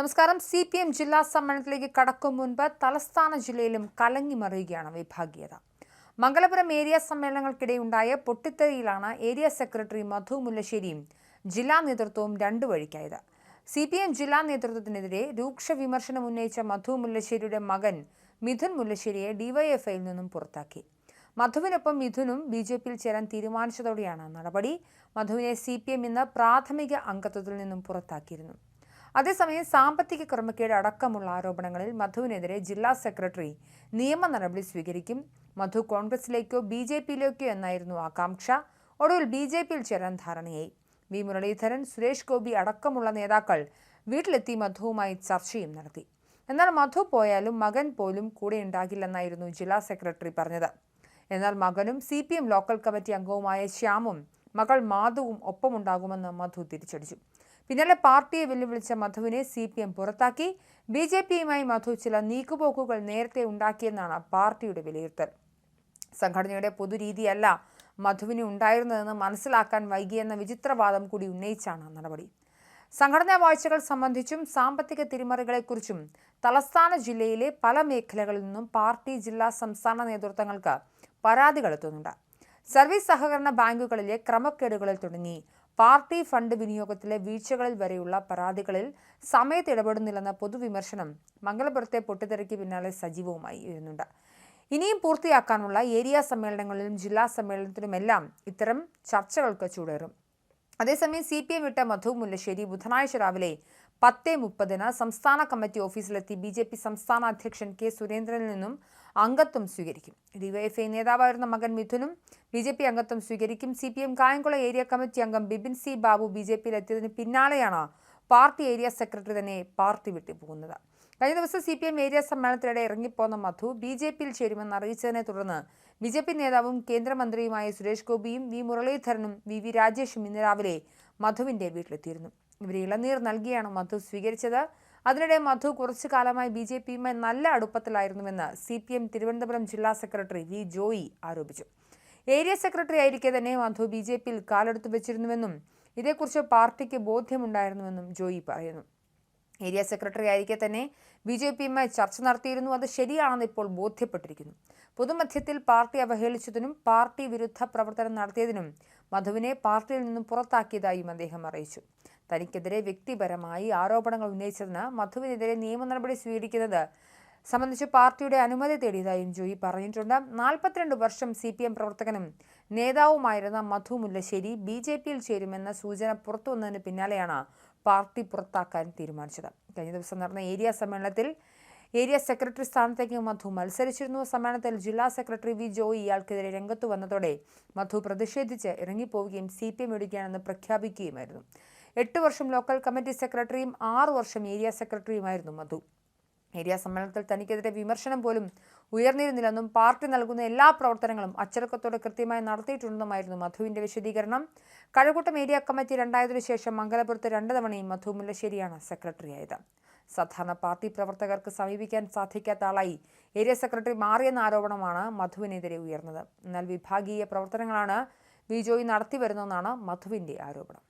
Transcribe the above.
നമസ്കാരം. C P M ജില്ലാ സമ്മേളനത്തിലേക്ക് കടക്കും മുൻപ് തലസ്ഥാന ജില്ലയിലും കലങ്ങി മറിയുകയാണ് വിഭാഗീയത. മംഗലപുരം ഏരിയ സമ്മേളനങ്ങൾക്കിടെയുണ്ടായ പൊട്ടിത്തെറിയിലാണ് ഏരിയ സെക്രട്ടറി മധു മുല്ലശ്ശേരിയും ജില്ലാ നേതൃത്വവും രണ്ടു വഴിക്കായത്. സി പി എം ജില്ലാ നേതൃത്വത്തിനെതിരെ രൂക്ഷ വിമർശനം ഉന്നയിച്ച മധു മുല്ലശ്ശേരിയുടെ മകൻ മിഥുൻ മുല്ലശ്ശേരിയെ ഡിവൈഎഫ്ഐയിൽ നിന്നും പുറത്താക്കി. മധുവിനൊപ്പം മിഥുനും ബി ജെ പിയിൽ ചേരാൻ തീരുമാനിച്ചതോടെയാണ് നടപടി. മധുവിനെ സി പി എം ഇന്ന് പ്രാഥമിക അംഗത്വത്തിൽ നിന്നും പുറത്താക്കിയിരുന്നു. അതേസമയം സാമ്പത്തിക ക്രമക്കേട് അടക്കമുള്ള ആരോപണങ്ങളിൽ മധുവിനെതിരെ ജില്ലാ സെക്രട്ടറി നിയമ നടപടി സ്വീകരിക്കും. മധു കോൺഗ്രസിലേക്കോ ബി ജെ പിയിലേക്കോ എന്നായിരുന്നു ആകാംക്ഷ. ഒടുവിൽ ബി ജെ പിയിൽ ചേരാൻ ധാരണയായി. വി മുരളീധരൻ സുരേഷ് ഗോപി അടക്കമുള്ള നേതാക്കൾ വീട്ടിലെത്തി മധുവുമായി ചർച്ചയും നടത്തി. എന്നാൽ മധു പോയാലും മകൻ പോലും കൂടെ ഉണ്ടാകില്ലെന്നായിരുന്നു ജില്ലാ സെക്രട്ടറി പറഞ്ഞത്. എന്നാൽ മകനും C P M local committee അംഗവുമായ ശ്യാമും മകൾ മാധുവും ഒപ്പമുണ്ടാകുമെന്ന് മധു തിരിച്ചടിച്ചു. പിന്നാലെ പാർട്ടിയെ വെല്ലുവിളിച്ച മധുവിനെ സി പി എം പുറത്താക്കി. ബി ജെ പിയുമായി മധു ചില നീക്കുപോക്കുകൾ നേരത്തെ ഉണ്ടാക്കിയെന്നാണ് പാർട്ടിയുടെ വിലയിരുത്തൽ. സംഘടനയുടെ പൊതുരീതിയല്ല മധുവിന് ഉണ്ടായിരുന്നതെന്ന് മനസ്സിലാക്കാൻ വൈകിയെന്ന വിചിത്രവാദം കൂടി ഉന്നയിച്ചാണ് നടപടി. സംഘടനാ വാഴ്ചകൾ സംബന്ധിച്ചും സാമ്പത്തിക തിരിമറികളെക്കുറിച്ചും തലസ്ഥാന ജില്ലയിലെ പല മേഖലകളിൽ നിന്നും പാർട്ടി ജില്ലാ സംസ്ഥാന നേതൃത്വങ്ങൾക്ക് പരാതികൾ എത്തുന്നുണ്ട്. സർവീസ് സഹകരണ ബാങ്കുകളിലെ ക്രമക്കേടുകളിൽ തുടങ്ങി. പാർട്ടി ഫണ്ട് വിനിയോഗത്തിലെ വീഴ്ചകളിൽ വരെയുള്ള പരാതികളിൽ സമയത്ത് ഇടപെടുന്നില്ലെന്ന പൊതുവിമർശനം മംഗലപുരത്തെ പൊട്ടിത്തെറിക്ക് പിന്നാലെ സജീവവുമായി വരുന്നുണ്ട് ഇനിയും പൂർത്തിയാക്കാനുള്ള ഏരിയ സമ്മേളനങ്ങളിലും ജില്ലാ സമ്മേളനത്തിലുമെല്ലാം ഇത്തരം ചർച്ചകൾക്ക് ചൂടേറും അതേസമയം സി പി എം വിട്ട മധു മുല്ലശ്ശേരി ബുധനാഴ്ച രാവിലെ പത്ത് മുപ്പതിന് സംസ്ഥാന കമ്മിറ്റി ഓഫീസിലെത്തി ബി ജെ പി സംസ്ഥാന അധ്യക്ഷൻ കെ സുരേന്ദ്രനിൽ നിന്നും അംഗത്വം സ്വീകരിക്കും. ഡിവൈഎഫ്ഐ നേതാവായിരുന്ന മകൻ മിഥുനും ബി ജെ പി അംഗത്വം സ്വീകരിക്കും. C P M Kayamkulam area committee അംഗം Bibin C Babu B J പിയിലെത്തിയതിന് പിന്നാലെയാണ് പാർട്ടി ഏരിയ സെക്രട്ടറി തന്നെ പാർട്ടി വിട്ടുപോകുന്നത് കഴിഞ്ഞ ദിവസം സി പി എം ഏരിയ സമ്മേളനത്തിനിടെ ഇറങ്ങിപ്പോന്ന മധു ബി ജെ പിയിൽ ചേരുമെന്ന് അറിയിച്ചതിനെ തുടർന്ന് ബി ജെ പി നേതാവും കേന്ദ്രമന്ത്രിയുമായ സുരേഷ് ഗോപിയും വി മുരളീധരനും വി വി രാജേഷും ഇന്ന് രാവിലെ മധുവിന്റെ വീട്ടിലെത്തിയിരുന്നു. ഇവർ ഇളനീർ നൽകിയാണ് മധു സ്വീകരിച്ചത്. അതിനിടെ മധു കുറച്ചു കാലമായി ബി ജെ പിയുമായി നല്ല അടുപ്പത്തിലായിരുന്നുവെന്ന് സി പി എം തിരുവനന്തപുരം ജില്ലാ സെക്രട്ടറി വി ജോയി ആരോപിച്ചു. ഏരിയ സെക്രട്ടറി ആയിരിക്കെ തന്നെ മധു ബി ജെ പിയിൽ കാലെടുത്തു വെച്ചിരുന്നുവെന്നും ഇതേക്കുറിച്ച് പാർട്ടിക്ക് ബോധ്യമുണ്ടായിരുന്നുവെന്നും ജോയി പറയുന്നു. ഏരിയ സെക്രട്ടറി ആയിരിക്കെ തന്നെ ബി ജെ പിയുമായി ചർച്ച നടത്തിയിരുന്നു. അത് ശരിയാണെന്ന് ഇപ്പോൾ ബോധ്യപ്പെട്ടിരിക്കുന്നു. പൊതുമധ്യത്തിൽ പാർട്ടി അവഹേളിച്ചതിനും പാർട്ടി വിരുദ്ധ പ്രവർത്തനം നടത്തിയതിനും മധുവിനെ പാർട്ടിയിൽ നിന്നും പുറത്താക്കിയതായും അദ്ദേഹം അറിയിച്ചു. തനിക്കെതിരെ വ്യക്തിപരമായി ആരോപണങ്ങൾ ഉന്നയിച്ചതിന് മധുവിനെതിരെ നിയമ നടപടി സ്വീകരിക്കുന്നത് സംബന്ധിച്ച് പാർട്ടിയുടെ അനുമതി തേടിയതായും ജോയി പറഞ്ഞിട്ടുണ്ട്. നാൽപ്പത്തിരണ്ട് വർഷം സി പി എം പ്രവർത്തകനും നേതാവുമായിരുന്ന മധു മുല്ലശ്ശേരി ബി ജെ പിയിൽ ചേരുമെന്ന സൂചന പുറത്തുവന്നതിന് പിന്നാലെയാണ് പാർട്ടി പുറത്താക്കാൻ തീരുമാനിച്ചത്. കഴിഞ്ഞ ദിവസം നടന്ന ഏരിയ സമ്മേളനത്തിൽ ഏരിയ സെക്രട്ടറി സ്ഥാനത്തേക്ക് മധു മത്സരിച്ചിരുന്നു. സമ്മേളനത്തിൽ ജില്ലാ സെക്രട്ടറി വി ജോയി ഇയാൾക്കെതിരെ രംഗത്ത് വന്നതോടെ മധു പ്രതിഷേധിച്ച് ഇറങ്ങിപ്പോവുകയും സി പി എം എടുക്കുകയാണെന്ന് പ്രഖ്യാപിക്കുകയുമായിരുന്നു. എട്ട് വർഷം ലോക്കൽ കമ്മിറ്റി സെക്രട്ടറിയും ആറു വർഷം ഏരിയ സെക്രട്ടറിയുമായിരുന്നു മധു. ഏരിയ സമ്മേളനത്തിൽ തനിക്കെതിരെ വിമർശനം പോലും ഉയർന്നിരുന്നില്ലെന്നും പാർട്ടി നൽകുന്ന എല്ലാ പ്രവർത്തനങ്ങളും അച്ചടക്കത്തോടെ കൃത്യമായി നടത്തിയിട്ടുണ്ടെന്നുമായിരുന്നു മധുവിന്റെ വിശദീകരണം. കഴക്കൂട്ടം ഏരിയ കമ്മിറ്റി രണ്ടായതിനു ശേഷം മംഗലപുരത്ത് രണ്ട് തവണയും മധു മുല്ലശ്ശേരിയാണ് സെക്രട്ടറിയായത്. സാധാരണ പാർട്ടി പ്രവർത്തകർക്ക് സമീപിക്കാൻ സാധിക്കാത്ത ആളായി ഏരിയ സെക്രട്ടറി മാറിയെന്ന ആരോപണമാണ് മധുവിനെതിരെ ഉയർന്നത്. എന്നാൽ വിഭാഗീയ പ്രവർത്തനങ്ങളാണ് ബിജോയി നടത്തിവരുന്നതെന്നാണ് മധുവിന്റെ ആരോപണം.